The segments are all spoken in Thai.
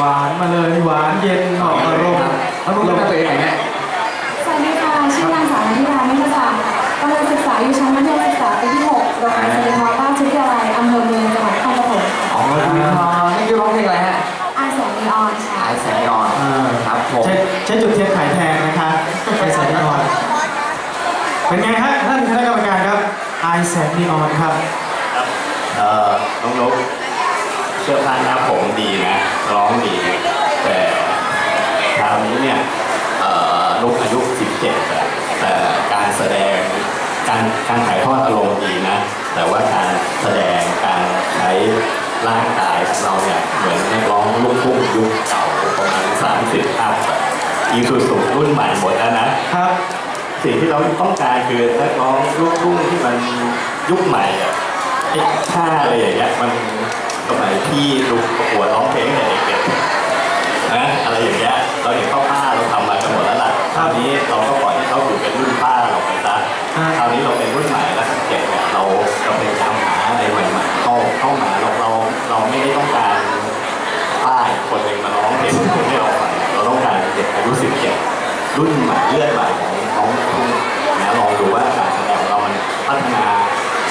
เลยหวานเย็นเหมาะอารมณ์แล้วมึงก็ทำตัวเองอย่างเงี้ยสวัสดีค่ะชื่อนางสาวนันทิดาเมฆศาสตร์กำลังศึกษาอยู่ชั้นมัธยมศึกษาปีที่6โรงเรียนสตรีทอราชวิทยาลัยอำเภอเมืองจังหวัดนครปฐมอ๋อดีพอนี่คือร้องเพลงอะไรฮะอาแสงนีออนค่ะไอแสงออนอ่าครับผมใช้ใช้จุดเทียนขายแทนนะคะไอแสงนีออนเป็นไงฮะท่านคณะกรรมการครับไอแสงนีออนครับเอ่อน้องนกเสื้อผ้าหน้าผมดีนะร้องดี แต่คราวนี้เนี่ยเอ่อนกอายุ 17อะแต่ การแสดงการการถ่ายทอดอารมณ์ดีนะ แต่ว่าการแสดงการใช้ร่างกายของเราเนี่ยเหมือนนักร้องลูกทุ่งยุคเก่าประมาณ30อัพอะอีซูซูรุ่นใหม่หมดแล้วนะครับสิ่งที่เราต้องการคือนักร้องลูกทุ่งที่มันยุคใหม่อะไอ้ท่าอะไรอย่างเงี้ยมันสมัยพี่ดูประกวดร้องเพลงเนี่ยเด็กๆนะอะไรอย่างเงี้ยเราเห็นเข้าผ้าเราทำมากันหมดแล้วล่ะคราวนี้เราก็ รุ่นป้าเราไปซะอ่าคราวนี้เราเป็นรุ่นใหม่แล้วเด็กเนี่ยเราเราพยายามหาอะไรใหม่ๆเข้าเข้ามาเราเราเราไม่ได้ต้องการป้าอีกคนหนึ่งมาร้องเพลงให้เราฟังเราต้องการเด็กอายุ17รุ่นใหม่เลือดใหม่ของของคุณนะลองดูว่าการแสดงของเรามันพัฒนา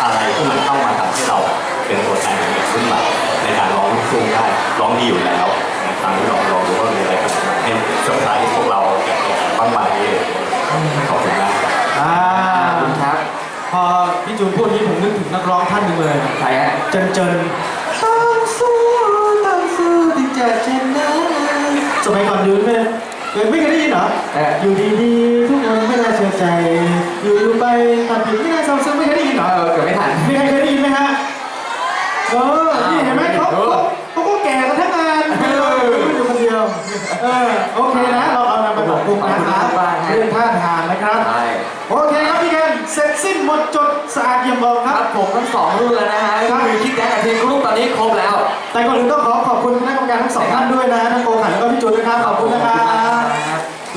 อะไรที่มันเข้ามาทำให้เราเป็นตัวแทนของเด็กรุ่นใหม่ในการร้องลูกทุ่งได้ร้องดีอยู่แล้วนะครั้งนี้ลองลองดูว่ามีอะไรกันให้เซอร์ไพรส์พวกเราแก่ๆบ้างไหม ขอบคุณมากอ่าขอบคุณครับ พอพี่จูนพูดนี้ผมนึกถึงนักร้องท่านหนึ่งเลยใครฮะเจนเจนต้องสู้ต้องสู้ถึงจะชนะสมัยก่อนยืนไหมเคยไม่เคยได้ยินเหรอเอออยู่ดีๆทุกคนไม่น่าเชื่อใจ อยู่ๆไปตัดผิดไม่น่าเศร้าซึ้งไม่ เสร็จสิ้นหมดจดสะอาดเยี่ยมบองคครัรับ บผมทั้งสองรุ่นแล้วนะฮะก็คือคิดแดกกับทีมกรุ๊ปตอนนี้ครบแล้ว แต่ก่อนอื่นต้องขอขอบคุณคณะกรรมการทั้งสองท่านด้วยนะทั้งโกขันแล้วก็พี่จูนนะครับขอบคุณนะครับ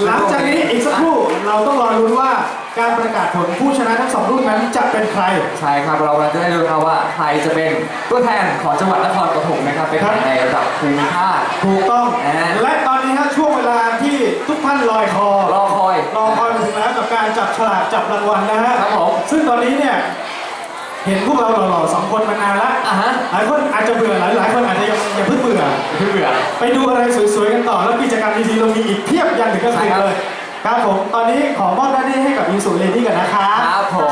หลังจากนี้อีกสักครู่เราต้องรอลุ้นว่าการประกาศผลผู้ชนะทั้งสองรุ่นนั้นจะเป็นใคร ใช่ครับเราจะได้รู้ครับว่าใครจะเป็นตัวแทนของจังหวัดนครปฐมนะครับไปแข่งในระดับภูมิภาค ถูกต้อง อ่า และตอนนี้ฮะช่วงเวลาที่ทุกท่านลอยคอรอคอย รอคอยมาถึงแล้วกับการจับฉลากจับรางวัลนะฮะครับผม ซึ่งตอนนี้เนี่ยเห็นพวกเราหล่อๆสองคนมานานละอะฮะหลายคนอาจจะเบื่อหลายหลายคนอาจจะยังยังเพิ่งเบื่อเพื่อเบื่อ ไปดูอะไรสวยๆกันต่อ แล้วกิจกรรมดีๆเรามีอีกเพียบยันถึงกลางคืนใช่ครับเลย ครับผม ตอนนี้ขอมอบหน้าที่ให้กับยูสุเลดี้กันนะคะครับผมเชิญเลย